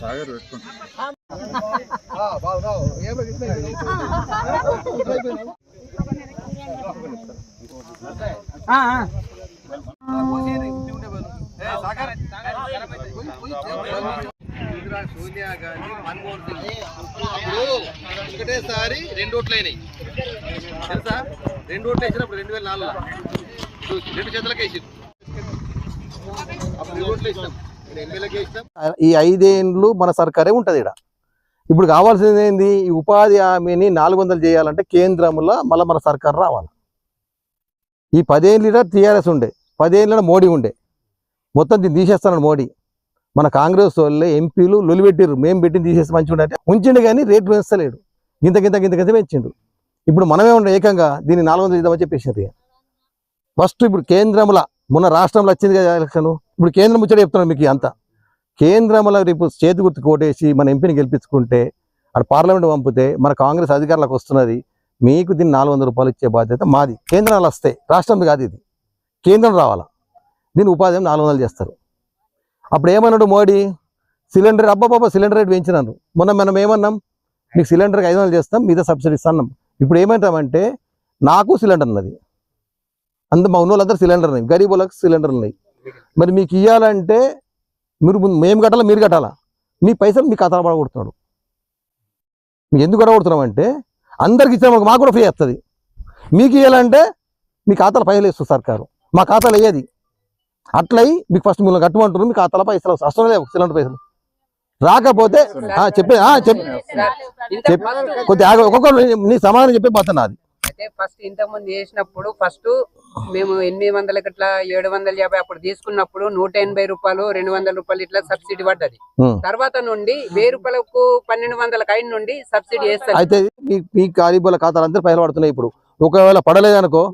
సాగర్ సోనియా గాంధీ మన్మోహన్ సింగ్. అప్పుడు ఒకటేసారి రెండు ఓట్లు అయినాయి. తెలుసా? రెండు ఓట్లు వేసినప్పుడు రెండు వేల నాలుగులో రెండు చేతులకు వేసింది అప్పుడు రెండు ఓట్లు వేసినాం. ఇప్పుడు ఎమ్మెల్యేకి వేసినాం. ఈ ఐదేండ్లు మన సర్కారే ఉంటుంది ఇక్కడ ఇప్పుడు కావాల్సింది ఏంది? ఈ ఉపాధి హామీని నాలుగు వందలు చేయాలంటే కేంద్రంలో మళ్ళీ మన సర్కార్ రావాలి. ఈ పదేళ్ళ టీఆర్ఎస్ ఉండే. పదేళ్ళ మోడీ ఉండే. మొత్తం దీన్ని తీసేస్తున్నాడు మోడీ. మన కాంగ్రెస్ వాళ్ళే ఎంపీలు లొలిపెట్టిర్రు. మేము పెట్టింది తీసేసి మంచిగా ఉండే అంటే ఉంచిండు కానీ రేట్లు పెంచలేడు. ఇంత గింత గింత గింత పెంచిండు. ఇప్పుడు మనమే ఉండే ఏకంగా దీన్ని నాలుగు వందలు ఇద్దామని చెప్పేసింది ఫస్ట్ ఇప్పుడు కేంద్రంలో మొన్న రాష్ట్రంలో వచ్చింది కదా ఎలక్షన్. ఇప్పుడు కేంద్రం ముచ్చట చెప్తున్నాను మీకు అంతా. కేంద్రంలో రేపు చేతి గుర్తు కోటేసి మన ఎంపీని గెలిపించుకుంటే అటు పార్లమెంట్ పంపితే మన కాంగ్రెస్ అధికారులకు వస్తున్నది మీకు దీన్ని నాలుగు రూపాయలు ఇచ్చే బాధ్యత మాది. కేంద్రాలు వస్తాయి. రాష్ట్రం కాదు ఇది. కేంద్రం రావాలా? దీన్ని ఉపాధి నాలుగు వందలు చేస్తారు. అప్పుడు ఏమన్నాడు మోడీ? సిలిండర్ అబ్బాబాబా సిలిండర్ రేట్ పెంచినాను మొన్న మనం ఏమన్నాం? మీకు సిలిండర్కి ఐదు వందలు చేస్తాం మీద సబ్సిడీ ఇస్తాం ఇప్పుడు ఏమంటామంటే నాకు సిలిండర్ ఉన్నది. అంత మా ఉన్నోళ్ళందరూ సిలిండర్ ఉన్నాయి గరీబ్ వాళ్ళకి సిలిండర్ ఉన్నాయి. మరి మీకు ఇవ్వాలంటే మీరు ముందు మేము కట్టాలా మీరు కట్టాలా? మీ పైసలు మీ ఖాతాలో పడగొడుతున్నాడు. మీకు ఎందుకు గడగొడుతున్నామంటే అందరికి ఇచ్చిన మాకు కూడా ఫ్రీ వస్తుంది. మీకు ఇవ్వాలంటే మీ ఖాతాలో పైసలు వేస్తుంది సర్కారు. మా ఖాతాలో అయ్యేది అట్లయి మీకు ఫస్ట్ మిమ్మల్ని కట్టమంటారు మీ ఖాతాలో పైసలు వస్తాయి అవసరం లేవు సిలిండర్ పైసలు రాకపోతే ఆ, చెప్పే ఆ, చెప్ చెప్ కొద్దిగా. ఒక్కొక్కరు నీ- నీ సమాధానం చెప్పే పోతున్నా అది అయితే ఫస్ట్ ఇంతకు ముందు చేసినప్పుడు ఫస్ట్ మేము ఎనిమిది వందలకి ఇట్లా ఏడు వందల యాభై అప్పుడు తీసుకున్నప్పుడు నూట ఎనభై రూపాయలు రెండు వందల రూపాయలు ఇట్లా సబ్సిడీ పడ్డది. తర్వాత నుండి వెయ్యి రూపాయలకు పన్నెండు వందల కైన్ నుండి సబ్సిడీ వేస్తారు. అయితే మీ ఖాళీబోల ఖాతాలు అందరూ పైసలు పడుతున్నాయి ఇప్పుడు. ఒకవేళ పడలేదనుకో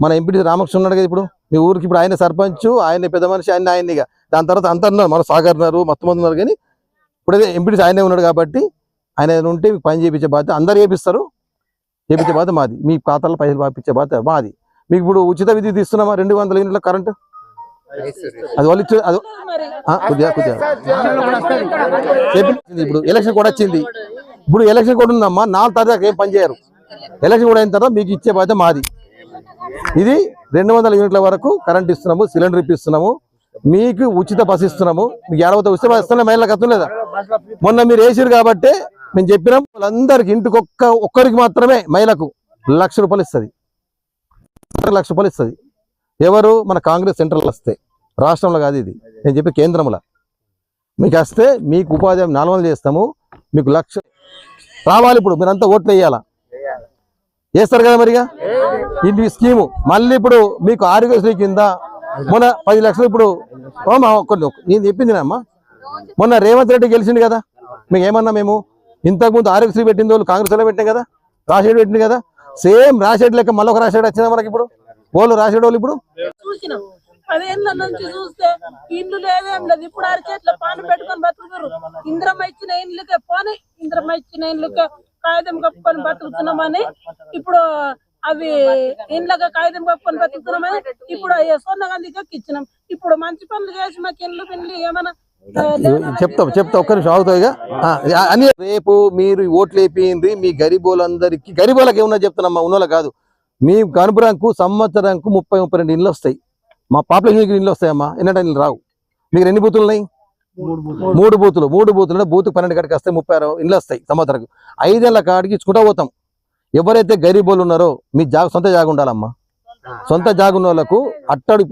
మన ఎంపీ రామకృష్ణ ఉన్నాడు కదా ఇప్పుడు? మీ ఊరికి ఇప్పుడు ఆయన సర్పంచ్ ఆయన పెద్ద మనిషి ఆయన ఆయనగా దాని తర్వాత అంతా ఉన్నారు మన సాగర్ ఉన్నారు మొత్తం మంది ఉన్నారు కానీ ఇప్పుడైతే ఎంపీ ఆయనే ఉన్నాడు కాబట్టి ఆయన ఉంటే మీకు పని చేయించే బాధ్యత అందరు చేపిస్తారు. చేపించే బాధ్యత మాది. మీ ఖాతాలో పైసలు పంపించే బాధ్యత మాది. మీకు ఇప్పుడు ఉచిత విద్యుత్ ఇస్తున్నామా? రెండు వందల యూనిట్ల కరెంట్? అది వాళ్ళు ఇచ్చే అది కొద్దిగా కొద్దిగా. ఇప్పుడు ఎలక్షన్ కూడా వచ్చింది. ఇప్పుడు ఎలక్షన్ కూడా ఉందమ్మా. నాలుగు తారీఖు ఏం పని చేయరు. ఎలక్షన్ కూడా అయిన తర్వాత మీకు ఇచ్చే బాధ్యత మాది. ఇది రెండు వందల యూనిట్ల వరకు కరెంట్ ఇస్తున్నాము సిలిండర్ ఇప్పిస్తున్నాము. మీకు ఉచిత బస్ ఇస్తున్నాము. మీకు ఏడవతో ఉచిత బస్ ఇస్తున్నా మహిళలకు అర్థం లేదా? మొన్న మీరు వేసారు కాబట్టి మేము చెప్పినాం వాళ్ళందరికి ఇంటికి ఒక్క ఒక్కరికి మాత్రమే మహిళకు లక్ష రూపాయలు ఇస్తుంది. లక్ష రూపాయలు ఇస్తుంది. ఎవరు? మన కాంగ్రెస్ సెంట్రల్ వస్తే. రాష్ట్రంలో కాదు ఇది. నేను చెప్పి కేంద్రంలో. మీకు వస్తే మీకు ఉపాధి నాలుగు చేస్తాము. మీకు లక్ష రావాలి ఇప్పుడు మీరంతా ఓట్లు వేయాలా? వేస్తారు కదా మరిగా? ఇది స్కీము. మళ్ళీ ఇప్పుడు మీకు ఆరోగ్యశ్రీ కింద మొన్న పది లక్షలు ఇప్పుడు కొన్ని నేను చెప్పింది అమ్మా మొన్న రేవంత్ రెడ్డి గెలిచింది కదా. మీకు ఏమన్నా మేము ఇంతకుముందు ఆరోగ్యశ్రీ పెట్టింది వాళ్ళు కాంగ్రెస్ వాళ్ళు పెట్టాం కదా? రాజశేఖర్ పెట్టింది కదా? సేమ్ రాజశేఖర్ లెక్క మళ్ళీ ఒక రాజశేఖర్ వచ్చిందా మనకి ఇప్పుడు. వాళ్ళు రాజశేఖర్ వాళ్ళు ఇప్పుడు. పదేళ్ళ నుంచి చూస్తే ఇల్లు లేదేం లేదు. ఇప్పుడు అరచేట్ల పాను పెట్టుకొని బతుకుతారు ఇంద్రమ్మ ఇచ్చిన ఇండ్లకే పోనీ. ఇంద్రమ్మ ఇచ్చిన ఇండ్లకే కాగితం కప్పుకొని బతుకుతున్నామని ఇప్పుడు అవి ఇండ్లకి కాగితం కప్పుకొని బతుకుతున్నామని ఇప్పుడు సొన్న గాంధీకి ఇచ్చినాం. ఇప్పుడు మంచి పనులు చేసి మాకు ఇండ్లు ఏమైనా చెప్తాం చెప్తా ఒక్క నిమిషం ఆగుతాయిగా అని రేపు మీరు ఓట్లు వేపింది మీ గరీబోలందరికీ గరీబోళ్ళకి ఏమన్నా చెప్తున్నామ్మా ఉన్నోళ్ళకి కాదు. మీ కనుపురంకు సంవత్సరంకు ముప్పై ముప్పై రెండు ఇళ్ళు వస్తాయి. మా పాపులేషన్ ఇళ్ళు వస్తాయమ్మా? ఇళ్ళు రావు. మీకు ఎన్ని బూతులు ఉన్నాయి? మూడు బూతులు. మూడు బూతులు బూతుకు పన్నెండు కాడికి వస్తాయి ముప్పై ఆరు ఇండ్లు వస్తాయి సంవత్సరం ఐదేళ్ళ కాడికి ఇచ్చుకుంటా పోతాం. ఎవరైతే గరీబోళ్ళు ఉన్నారో మీ జాగ సొంత జాగ ఉండాలమ్మా. సొంత జాగున్న వాళ్ళకు అట్టడు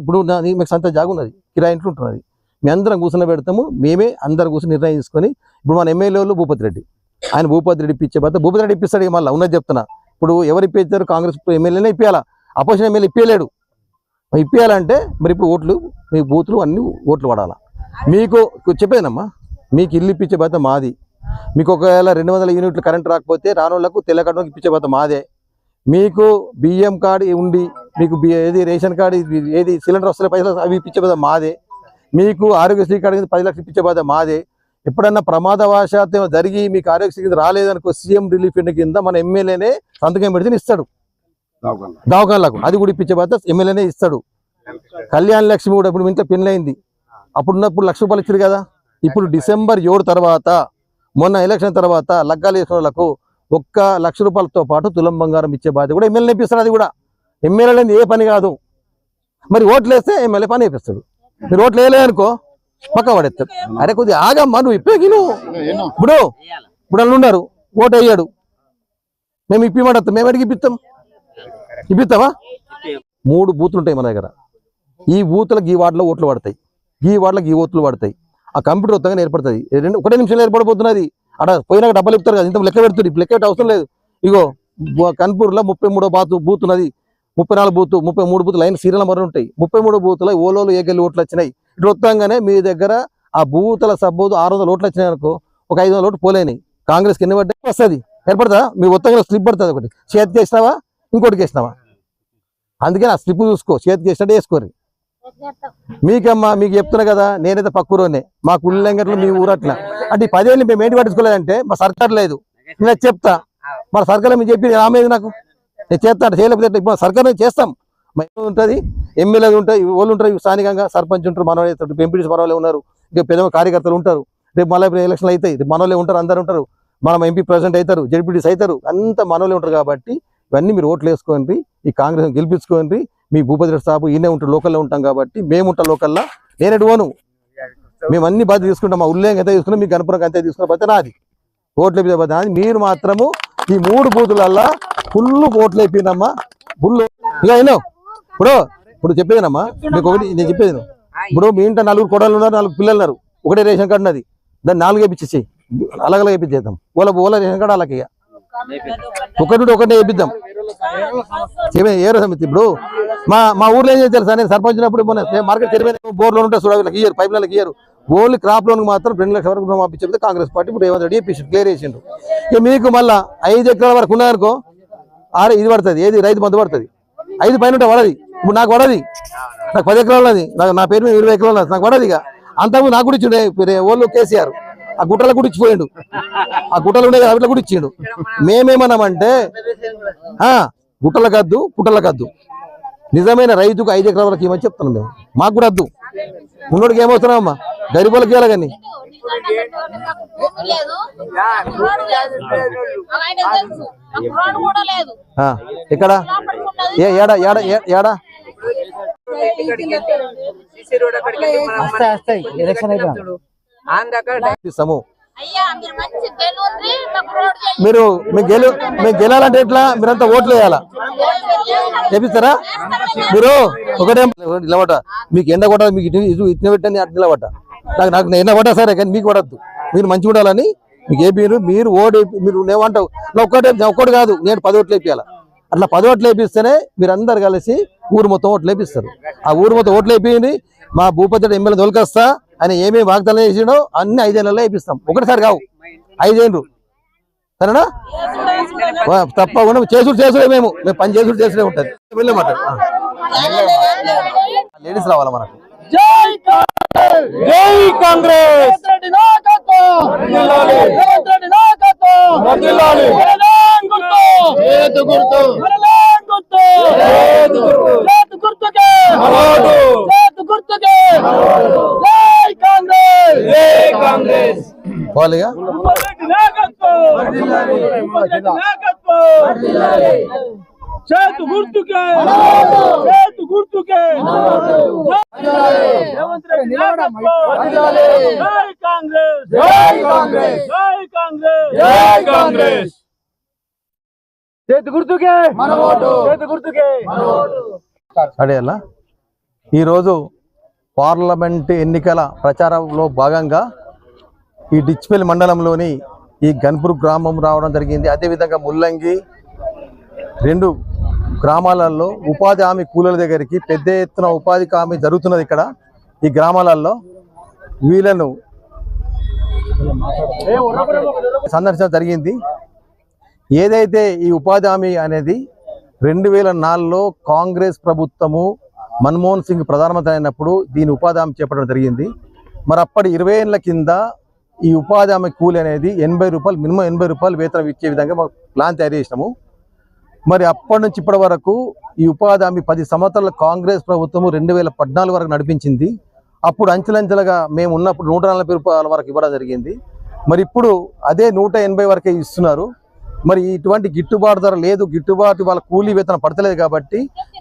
ఇప్పుడు మీకు సొంత జాగ ఉన్నది కిరాయి ఇంట్లో ఉంటున్నది. మీ అందరం కూర్చొని పెడతాము మేమే అందరం కూర్చొని నిర్ణయం తీసుకొని ఇప్పుడు మన ఎమ్మెల్యేలు భూపతి రెడ్డి. ఆయన భూపతి రెడ్డి ఇప్పించే భర్త భూపతి రెడ్డి ఇప్పిస్తాడు మళ్ళీ ఉన్నది చెప్తున్నా. ఇప్పుడు ఎవరు ఇప్పించారు? కాంగ్రెస్ ఎమ్మెల్యేనే ఇప్పించాలా అపోజిషన్ ఎమ్మెల్యే ఇప్పించలేడు మరి ఇప్పించాలంటే మరి ఇప్పుడు ఓట్లు మీ బూతులు అన్ని ఓట్లు పడాలా? మీకు చెప్పేదమ్మా మీకు ఇల్లు ఇప్పించే బాధ్యత మాది. మీకు ఒకవేళ రెండు వందల యూనిట్లు కరెంట్ రాకపోతే రానోళ్ళకు తెల్ల కార్డు ఇప్పించే బాధ్యత మాదే. మీకు బియ్యం కార్డు ఉండి మీకు ఏది రేషన్ కార్డు ఏది సిలిండర్ వస్తున్న పైసలు అవి ఇప్పించే బాధ్యత మాదే. మీకు ఆరోగ్యశ్రీ కార్డు కింద పది లక్షలు ఇప్పించే బాధ్యత మాదే. ఎప్పుడన్నా ప్రమాదవశాత్తు జరిగి మీకు ఆరోగ్య కింద రాలేదనుకో సీఎం రిలీఫ్ ఫండ్ కింద మన ఎమ్మెల్యేనే సంతకం పెడితే ఇస్తాడు. దవాఖానలకు అది కూడా ఇప్పించే బాధ్యత ఎమ్మెల్యేనే ఇస్తాడు. కళ్యాణ లక్ష్మి కూడా ఇప్పుడు ఇంట్లో పెళ్ళైంది అప్పుడు ఉన్నప్పుడు లక్ష రూపాయలు ఇచ్చారు కదా. ఇప్పుడు డిసెంబర్ ఏడు తర్వాత మొన్న ఎలక్షన్ తర్వాత లగ్గాలు వేసిన వాళ్ళకు ఒక్క లక్ష రూపాయలతో పాటు తులం బంగారం ఇచ్చే బాధ్యత కూడా ఎమ్మెల్యే ఇప్పిస్తారు అది కూడా. ఎమ్మెల్యే ఏ పని కాదు. మరి ఓట్లు వేస్తే ఎమ్మెల్యే పని వేపిస్తాడు మీరు ఓట్లు వేయలేదనుకో పక్క పడేస్తాడు అరే కొద్దిగా ఆగమ్మా నువ్వు ఇప్పేకి నువ్వు ఇప్పుడు ఇప్పుడు వాళ్ళు ఉన్నారు ఓటు వేయడు. మేము ఇప్పిమంటాం మేము అడిగి ఇప్పిస్తాం? ఇప్పిస్తావా? మూడు బూతులు ఉంటాయి మన దగ్గర. ఈ బూతులకు ఈ వార్డులో ఓట్లు పడతాయి. ఈ వార్డులకు ఈ ఓట్లు పడతాయి. ఆ కంప్యూటర్ వస్తాగానే ఏర్పడుతుంది. రెండు ఒకటే నిమిషంలో ఏర్పడిపోతున్నది అక్కడ పోయినాక డబ్బులు ఇస్తారు కదా ఇంత లెక్క పెడుతుంది. ఇప్పుడు లెక్క అవసరం లేదు. ఇగో కన్పూర్లో ముప్పై మూడో బాతు బూత్ ఉన్నది. ముప్పై నాలుగు బూత్ ముప్పై మూడు బూత్ లైన్ సీరియల్ నెంబర్ ఉంటాయి. ముప్పై మూడు బూత్లో ఓలోలు ఏగెల్లి ఓట్లు వచ్చినాయి. ఇటు వస్తాగానే మీ దగ్గర ఆ బూతుల సబ్బోదు ఆరు వందల ఓట్లు వచ్చినాయి అనుకో ఒక ఐదు వందల ఓట్లు పోలేని. కాంగ్రెస్కి ఎన్ని పడ్డాయి? వస్తుంది. ఏర్పడతా మీ ఉత్తంగా స్లిప్ పడుతుంది ఒకటి. చేతికి వేసినావా ఇంకోటికి వేసినావా అందుకని ఆ స్లిప్ చూసుకో. చేతికి వేసినట్టు వేసుకోరు మీకమ్మా మీకు చెప్తున్నా కదా నేనైతే పక్కూరునే. మా కుళ్ళంగట్లు మీ ఊరు అట్లా అంటే ఈ పదేళ్ళు మేము ఏంటి పట్టించుకోలేదంటే మా సర్కార్ లేదు. నేను చెప్తా. మన సర్కార్ మీరు చెప్పి ఆమెది నాకు. నేను చేస్తాను చేయలేకపోతే ఇప్పుడు సర్కార్ చేస్తాం. మరి ఉంటుంది ఎమ్మెల్యేలు ఉంటాయి వాళ్ళు ఉంటారు స్థానికంగా సర్పంచ్ ఉంటారు మనవాళ్ళు ఎంపీడీస్ మనవాళ్ళే ఉన్నారు ఇంకా పెద్ద కార్యకర్తలు ఉంటారు. రేపు మళ్ళీ ఎలక్షన్లు అవుతాయి. రేపు మనోళ్ళే ఉంటారు అందరు ఉంటారు. మనం ఎంపీ ప్రెసిడెంట్ అవుతారు జడ్పీటీస్ అవుతారు అంత మనోళ్ళే ఉంటారు కాబట్టి ఇవన్నీ మీరు ఓట్లు వేసుకోండి ఈ కాంగ్రెస్ గెలిపించుకోండి మీ భూపతి సాబు ఈయనే ఉంటాడు లోకల్లో ఉంటాం కాబట్టి మేము ఉంటాం లోకల్లా నేను ఎడువను మేము అన్ని బాధ్యత తీసుకుంటాం మా ఉల్లేంగ ఎంత తీసుకున్నాం మీ గణపురం అయితే తీసుకున్న బాధ్యత నాది. ఓట్లు వేపించే బాధ్యత మీరు మాత్రము ఈ మూడు బూతులల్లా ఫుల్ ఓట్లు అయిపోయిందమ్మా. ఫుల్ ఇక అయినా ఇప్పుడు ఇప్పుడు చెప్పేదేనమ్మా? మీకు ఒకటి నేను చెప్పేది ఇప్పుడు మీ ఇంట నలుగురు కొడలు ఉన్నారు నాలుగు పిల్లలు ఉన్నారు. ఒకటే రేషన్ కార్డు ఉన్నది దాన్ని నాలుగు వేపించేసి అలాగలా వేపించేద్దాం ఓల ఓల రేషన్ కార్డు అలాగే ఇక. ఒకటి ఒకటే వేపిద్దాం. ఏమే ఏ సమితి ఇప్పుడు? మా మా ఊర్లో ఏం చేస్తారు సార్ నేను సర్పంచ్ ఉన్నప్పుడు మొన్న మార్కెట్ తెరిపోయిన లోన్ ఉంటే చూడ ఇయ్యారు పైప్ లైన్లకు ఇయ్యారు. ఓన్లీ క్రాప్ లోన్ మాత్రం రెండు లక్షల వరకు రుణమాఫీ కాంగ్రెస్ పార్టీ. ఇప్పుడు రేవంత్ రెడ్డి ఇప్పించి క్లియర్ చేసిండు. ఇక మీకు మళ్ళా ఐదు ఎకరాల వరకు ఉన్నాయనుకో ఆడ ఇది పడుతుంది. ఏది? రైతు బంధు పడుతుంది. ఐదు పైన ఉంటే పడది. ఇప్పుడు నాకు పడది. నాకు పది ఎకరాలు నాకు నా పేరు మీద ఇరవై ఎకరాలు నాకు పడది ఇక. అంతకు నాకు కూడా ఇచ్చిండే ఓళ్ళు కేసీఆర్. ఆ గుట్టల కూడా ఇచ్చిపోయిండు. ఆ గుట్టలు ఉండే అట్లా కూడా ఇచ్చిండు. మేమేమన్నామంటే ఆ గుట్టల కద్దు పుట్టల కద్దు నిజమైన రైతుకు ఐదు ఎకరాల వరకు ఇవ్వని చెప్తున్నాం మేము? మాకు కూడా వద్దు ఉన్నోడికి ఏమవుతున్నామమ్మా గరిబోళ్ళకి ఇవ్వాలి కానీ. లేదు ఆయన తెలుసు రోడ్డు కూడా లేదు ఆ, ఎక్కడ? ఏ ఏడా ఏడా ఏ- ఏడా? సిసి రోడ్ మీరు గెలు మీకు గెలాలంటే ఎట్లా? మీరంతా ఓట్లు వేయాలా? చేపిస్తారా? మీరు ఒకటే నిలబడ్డ. మీకు ఎండ కొట్టాలి మీకు ఇటు ఇటు పెట్టని అటు నిలబడ్డ. నాకు నాకు ఎండ కొట్టా సరే కానీ మీకు కొడద్దు మీరు మంచిగా ఉండాలని మీకు ఏ మీరు మీరు ఓడి మీరు ఏమంటావు నా ఒక్కటే ఒక్కటి కాదు నేను పది ఓట్లు వేపియాల? అట్లా పది ఓట్లు వేపిస్తేనే మీరు అందరు కలిసి ఊరు మొత్తం ఓట్లు వేపిస్తారు. ఆ ఊరు మొత్తం ఓట్లు వేపియండి. మా భూపతి ఎమ్మెల్యే దొలకొస్తా ఆయన ఏమేమి వాగ్దానం చేసిండో అన్ని ఐదేళ్ళలో వేపిస్తాం. ఒకటిసారి కావు. ఐదేళ్ళు. సరేనా? తప్పకుండా చేసుడు చేసుడే మేము. మేము పని చేసుడు చేసుడే ఉంటుంది వెళ్ళమాట లేడీస్ రావాలా మనకు? జై కాంగ్రెస్. పోవాలిగా? చేతు గుర్తుకే చేతు గుర్తుకే రేవంత్ రెడ్డి జై కాంగ్రెస్ జై కాంగ్రెస్ జై కాంగ్రెస్ జై కాంగ్రెస్ చేతు గుర్తుకే మన ఓటు చేతు గుర్తుకే అడేలా ఈరోజు పార్లమెంట్ ఎన్నికల ప్రచారంలో భాగంగా ఈ డిచ్పల్లి మండలంలోని ఈ గన్పూర్ గ్రామం రావడం జరిగింది. అదేవిధంగా ముల్లంగి రెండు గ్రామాలలో ఉపాధి హామీ కూలీల దగ్గరికి పెద్ద ఎత్తున ఉపాధి హామీ జరుగుతున్నది ఇక్కడ. ఈ గ్రామాలలో వీళ్ళను సందర్శించడం జరిగింది. ఏదైతే ఈ ఉపాధి హామీ అనేది రెండు వేల నాలుగులో కాంగ్రెస్ ప్రభుత్వము మన్మోహన్ సింగ్ ప్రధానమంత్రి అయినప్పుడు దీని ఉపాధి హామీ చేపట్టడం జరిగింది. మరి అప్పటి ఇరవై ఏళ్ళ కింద ఈ ఉపాధి హామీ కూలి అనేది ఎనభై రూపాయలు మినిమం ఎనభై రూపాయలు వేతనం ఇచ్చే విధంగా మాకు ప్లాన్ తయారు చేసినాము. మరి అప్పటి నుంచి ఇప్పటి వరకు ఈ ఉపాధి హామీ పది సంవత్సరాల కాంగ్రెస్ ప్రభుత్వము రెండు వేల పద్నాలుగు వరకు నడిపించింది. అప్పుడు అంచెలంచెలుగా మేము ఉన్నప్పుడు నూట నలభై రూపాయల వరకు ఇవ్వడం జరిగింది. మరి ఇప్పుడు అదే నూట ఎనభై వరకే ఇస్తున్నారు. మరి ఇటువంటి గిట్టుబాటు ధర లేదు. గిట్టుబాటు వాళ్ళ కూలీ వేతనం పడతలేదు కాబట్టి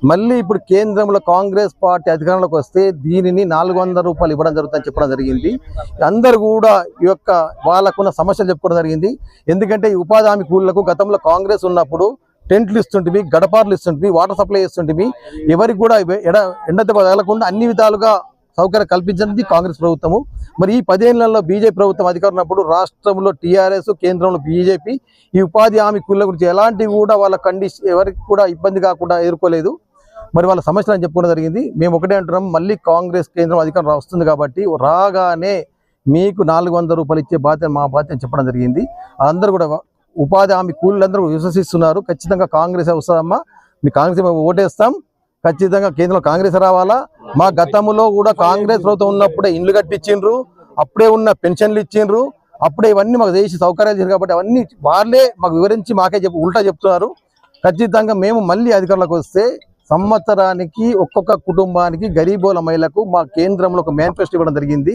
మళ్ళీ ఇప్పుడు కేంద్రంలో కాంగ్రెస్ పార్టీ అధికారంలోకి వస్తే దీనిని నాలుగు వందల రూపాయలు ఇవ్వడం జరుగుతుందని చెప్పడం జరిగింది. అందరు కూడా ఈ యొక్క వాళ్ళకున్న సమస్యలు చెప్పుకోవడం జరిగింది. ఎందుకంటే ఈ ఉపాధి హామీ కూలీలకు గతంలో కాంగ్రెస్ ఉన్నప్పుడు టెంట్లు ఇస్తుంటివి గడపార్లు ఇస్తుంటివి వాటర్ సప్లై ఇస్తుంటివి ఎవరికి కూడా ఎడ ఎండ దెబ్బ తగలకుండా అన్ని విధాలుగా సౌకర్యం కల్పించింది కాంగ్రెస్ ప్రభుత్వము. మరి ఈ పదేళ్ళలో బీజేపీ ప్రభుత్వం అధికారినప్పుడు రాష్ట్రంలో టీఆర్ఎస్ కేంద్రంలో బీజేపీ ఈ ఉపాధి హామీ కూల గురించి ఎలాంటివి కూడా వాళ్ళ కండిషన్ ఎవరికి కూడా ఇబ్బంది కాకుండా ఎదుర్కోలేదు. మరి వాళ్ళ సమస్యలు అని చెప్పుకోవడం జరిగింది. మేము ఒకటే అంటున్నాం మళ్ళీ కాంగ్రెస్ కేంద్రం అధికారం వస్తుంది కాబట్టి రాగానే మీకు నాలుగు వందల రూపాయలు ఇచ్చే బాధ్యత మా బాధ్యత అని చెప్పడం జరిగింది. అందరూ కూడా ఉపాధి హామీ కూలీలందరూ విశ్వసిస్తున్నారు. ఖచ్చితంగా కాంగ్రెస్ వస్తుందమ్మా. మీ కాంగ్రెస్ మేము ఓటేస్తాం. ఖచ్చితంగా కేంద్రంలో కాంగ్రెస్ రావాలా? మా గతంలో కూడా కాంగ్రెస్ ప్రభుత్వం ఉన్నప్పుడే ఇండ్లు కట్టించిండ్రు అప్పుడే ఉన్న పెన్షన్లు ఇచ్చిండ్రు అప్పుడే ఇవన్నీ మాకు చేసి సౌకర్యాలు చేశారు కాబట్టి అవన్నీ వాళ్ళే మాకు వివరించి మాకే చెప్పు ఉల్టా చెప్తున్నారు. ఖచ్చితంగా మేము మళ్ళీ అధికారులకు వస్తే సంవత్సరానికి ఒక్కొక్క కుటుంబానికి గరీబోల మహిళలకు మా కేంద్రంలో ఒక మేనిఫెస్టో ఇవ్వడం జరిగింది.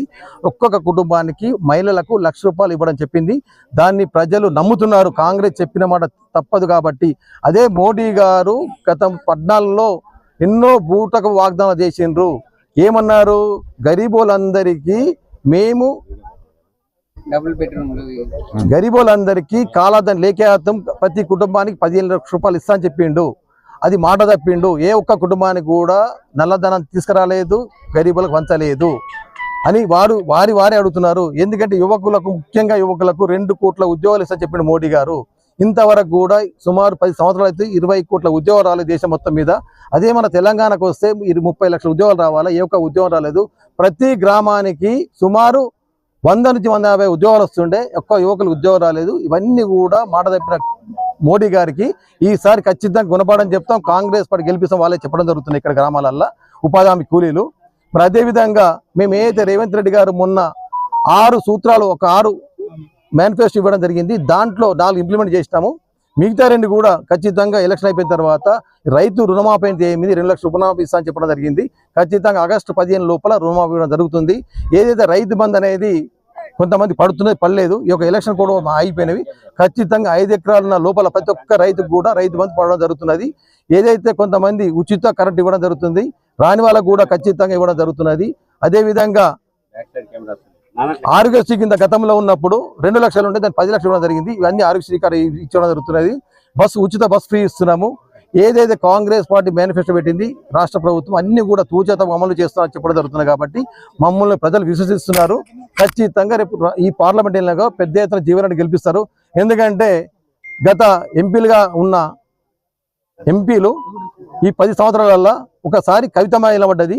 ఒక్కొక్క కుటుంబానికి మహిళలకు లక్ష రూపాయలు ఇవ్వడం చెప్పింది. దాన్ని ప్రజలు నమ్ముతున్నారు. కాంగ్రెస్ చెప్పిన మాట తప్పదు కాబట్టి. అదే మోడీ గారు గత పద్నాలుగులో ఎన్నో బూటకు వాగ్దానాలు చేసిండ్రు. ఏమన్నారు? గరీబోలందరికీ మేము డబుల్ బెడ్రూమ్లు గరీబోలందరికీ కాలాదని లేఖార్థం ప్రతి కుటుంబానికి పదిహేను లక్షల రూపాయలు ఇస్తా అని చెప్పిండు. అది మాట తప్పిండు. ఏ ఒక్క కుటుంబానికి కూడా నల్లధనం తీసుకురాలేదు గరీబులకు వంచలేదు అని వారు వారి వారే అడుగుతున్నారు. ఎందుకంటే యువకులకు ముఖ్యంగా యువకులకు రెండు కోట్ల ఉద్యోగాలు ఇస్తా చెప్పిండు మోడీ గారు. ఇంతవరకు కూడా సుమారు పది సంవత్సరాలు అయితే ఇరవై కోట్ల ఉద్యోగాలు రాలేదు దేశం మొత్తం మీద. అదే మన తెలంగాణకు వస్తే ముప్పై లక్షల ఉద్యోగాలు రావాలా? ఏ ఒక్క ఉద్యోగం రాలేదు. ప్రతి గ్రామానికి సుమారు వంద నుంచి వంద యాభై ఉద్యోగాలు వస్తుండే. ఒక్క యువకులకు ఉద్యోగం రాలేదు. ఇవన్నీ కూడా మాట తప్పిన మోడీ గారికి ఈసారి ఖచ్చితంగా గుణపాఠం చెప్తాం. కాంగ్రెస్ పార్టీ గెలిపిస్తాం. వాళ్ళే చెప్పడం జరుగుతుంది ఇక్కడ గ్రామాలల్లో. ఉపాధి హామీ కూలీలు. మరి అదేవిధంగా మేము ఏదైతే రేవంత్ రెడ్డి గారు మొన్న ఆరు సూత్రాలు ఒక ఆరు మేనిఫెస్టో ఇవ్వడం జరిగింది. దాంట్లో నాలుగు ఇంప్లిమెంట్ చేసినాము. మిగతా రెండు కూడా ఖచ్చితంగా ఎలక్షన్ అయిపోయిన తర్వాత రైతు రుణమాఫీ అయితే ఏమిది రెండు లక్షల రుణమాఫీ ఇస్తా అని చెప్పడం జరిగింది. ఖచ్చితంగా ఆగస్టు పదిహేను లోపల రుణమాఫీ ఇవ్వడం జరుగుతుంది. ఏదైతే రైతు బంద్ అనేది కొంతమంది పడుతున్నది పడలేదు ఈ యొక్క ఎలక్షన్ కూడా అయిపోయినవి ఖచ్చితంగా ఐదు ఎకరాల లోపల ప్రతి ఒక్క రైతుకు కూడా రైతు బంధు పడడం జరుగుతున్నది. ఏదైతే కొంతమంది ఉచిత కరెంట్ ఇవ్వడం జరుగుతుంది రాని వాళ్ళకు కూడా ఖచ్చితంగా ఇవ్వడం జరుగుతున్నది. అదేవిధంగా ఆరోగ్యశ్రీ కింద గతంలో ఉన్నప్పుడు రెండు లక్షలు ఉంటే దాన్ని పది లక్షలు ఇవ్వడం జరిగింది. ఇవన్నీ ఆరోగ్యశ్రీ కార్డు ఇచ్చడం జరుగుతున్నది. బస్సు ఉచిత బస్ ఫ్రీ ఇస్తున్నాము. ఏదైతే కాంగ్రెస్ పార్టీ మేనిఫెస్టో పెట్టింది రాష్ట్ర ప్రభుత్వం అన్ని కూడా తూచత అమలు చేస్తామని చెప్పడం జరుగుతుంది కాబట్టి మమ్మల్ని ప్రజలు విశ్వసిస్తున్నారు. ఖచ్చితంగా రేపు ఈ పార్లమెంట్ ఎన్నికగా పెద్ద ఎత్తున జీవనాన్ని గెలిపిస్తారు. ఎందుకంటే గత ఎంపీలుగా ఉన్న ఎంపీలు ఈ పది సంవత్సరాలలో ఒకసారి కవితమ్మ నిలబడ్డది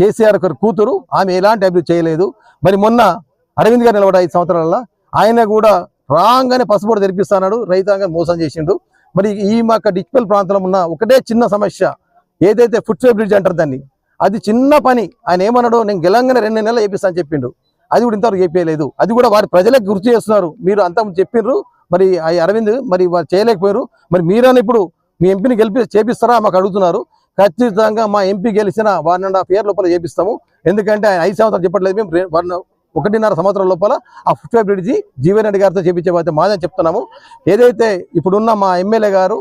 కేసీఆర్ ఒకరి కూతురు ఆమె ఎలాంటి అభివృద్ధి చేయలేదు. మరి మొన్న అరవింద్ గారు నిలబడ్డ ఐదు సంవత్సరాల ఆయన కూడా రాగానే పసుపొడి తెరిపిస్తున్నాడు రైతాంగం మోసం చేసిండు. మరి ఈ మా డిజిటల్ ప్రాంతంలో ఉన్న ఒకటే చిన్న సమస్య ఏదైతే ఫుట్ బ్రిడ్జ్ అంటారు దాన్ని అది చిన్న పని. ఆయన ఏమన్నాడు నేను గెలంగానే రెండు నెలలు వేపిస్తాను చెప్పిండు. అది కూడా ఇంతవరకు చెప్పేయలేదు అది కూడా వారి ప్రజలకు గుర్తు చేస్తున్నారు. మీరు అంత చెప్పిండ్రు మరి ఆ అరవింద్ మరి వారు చేయలేకపోయారు. మరి మీరని ఇప్పుడు మీ ఎంపీని గెలిపి చేపిస్తారా? మాకు అడుగుతున్నారు. ఖచ్చితంగా మా ఎంపీ గెలిచిన వన్ అండ్ హాఫ్ ఇయర్ లోపల చేపిస్తాము. ఎందుకంటే ఆయన ఐదు సంవత్సరాలు చెప్పట్లేదు మేము. వన్ ఒకటిన్నర సంవత్సరం లోపల ఆ ఫుట్వేర్ బ్రిడ్జి జీవన్ రెడ్డి గారితో చేపించే బాధ్యత మాదని చెప్తున్నాము. ఏదైతే ఇప్పుడున్న మా ఎమ్మెల్యే గారు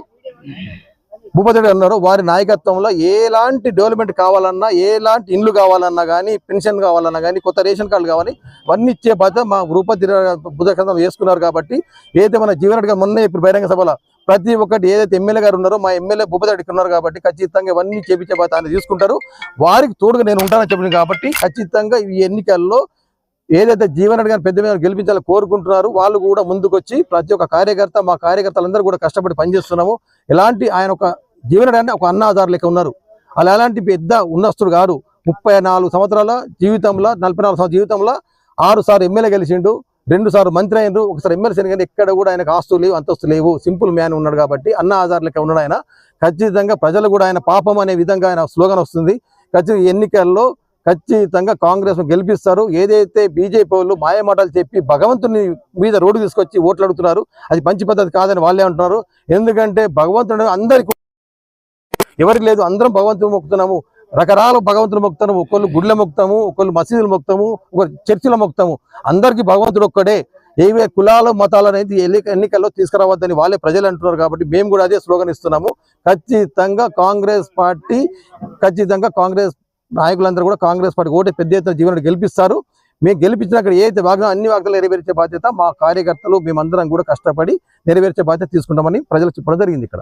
భూపతి అన్నారు ఉన్నారో వారి నాయకత్వంలో ఎలాంటి డెవలప్మెంట్ కావాలన్నా ఎలాంటి ఇండ్లు కావాలన్నా కానీ పెన్షన్ కావాలన్నా కానీ కొత్త రేషన్ కార్డు కావాలి అవన్నీ ఇచ్చే బాధ్యత మా భూపతి బుధకందం వేసుకున్నారు కాబట్టి ఏదైతే మన జీవన్ రెడ్డి గారు మొన్న ఇప్పుడు బహిరంగ సభలో ప్రతి ఒక్కటి ఏదైతే ఎమ్మెల్యే గారు ఉన్నారో మా ఎమ్మెల్యే భూపతి ఉన్నారు కాబట్టి ఖచ్చితంగా ఇవన్నీ చేపించే బాధ్యత ఆయన తీసుకుంటారు. వారికి తోడుగా నేను ఉంటానని చెప్పిన కాబట్టి ఖచ్చితంగా ఈ ఎన్నికల్లో ఏదైతే జీవన్ రెడ్డి గారిని పెద్ద మీద గెలిపించాలని కోరుకుంటున్నారు వాళ్ళు కూడా ముందుకొచ్చి ప్రతి ఒక్క కార్యకర్త మా కార్యకర్తలందరూ కూడా కష్టపడి పనిచేస్తున్నాము. ఎలాంటి ఆయన ఒక జీవన రెడ్డి అంటే ఒక అన్నాధారు లెక్క ఉన్నారు. అలా ఎలాంటి పెద్ద ఉన్నస్తుడు కాదు. ముప్పై నాలుగు సంవత్సరాల జీవితంలో నలభై నాలుగు సంవత్సరాల జీవితంలో ఆరు సార్లు ఎమ్మెల్యే గెలిచిండు. రెండు సార్లు మంత్రి అయినరు ఒకసారి ఎమ్మెల్సీ కానీ ఎక్కడ కూడా ఆయనకు ఆస్తులు లేవు అంతస్తు లేవు సింపుల్ మ్యాన్ ఉన్నాడు కాబట్టి అన్న ఆధార్ లెక్క ఉన్నాడు ఆయన. ఖచ్చితంగా ప్రజలు కూడా ఆయన పాపం అనే విధంగా ఆయన స్లోగన్ వస్తుంది. ఖచ్చితంగా ఎన్నికల్లో ఖచ్చితంగా కాంగ్రెస్ గెలిపిస్తారు. ఏదైతే బీజేపీ వాళ్ళు మాయమాటలు చెప్పి భగవంతుని మీద రోడ్డు తీసుకొచ్చి ఓట్లు అడుగుతున్నారు అది మంచి పద్ధతి కాదని వాళ్ళే అంటున్నారు. ఎందుకంటే భగవంతుడు అందరికి ఎవరికి లేదు అందరం భగవంతుని మొక్కుతున్నాము. రకరకాల భగవంతుని మొక్తాము ఒకళ్ళు గుడ్ల మొక్తాము ఒకళ్ళు మసీదులు మొక్తాము ఒకరు చర్చిల మొక్తాము. అందరికీ భగవంతుడు ఒక్కడే. ఏవే కులాలు మతాలు అనేది ఎన్నికల్లో తీసుకురావద్దని వాళ్ళే ప్రజలు అంటున్నారు కాబట్టి మేము కూడా అదే స్లోగన్ ఇస్తున్నాము. ఖచ్చితంగా కాంగ్రెస్ పార్టీ ఖచ్చితంగా కాంగ్రెస్ నాయకులందరూ కూడా కాంగ్రెస్ పార్టీ ఓటే పెద్ద ఎత్తున జీవనం గెలిపిస్తారు. మేము గెలిపించిన అక్కడ ఏదైతే వాగ్దానం అన్ని వాగ్దాలు నెరవేర్చే బాధ్యత మా కార్యకర్తలు మేమందరం కూడా కష్టపడి నెరవేర్చే బాధ్యత తీసుకుంటామని ప్రజలు చెప్పడం జరిగింది ఇక్కడ.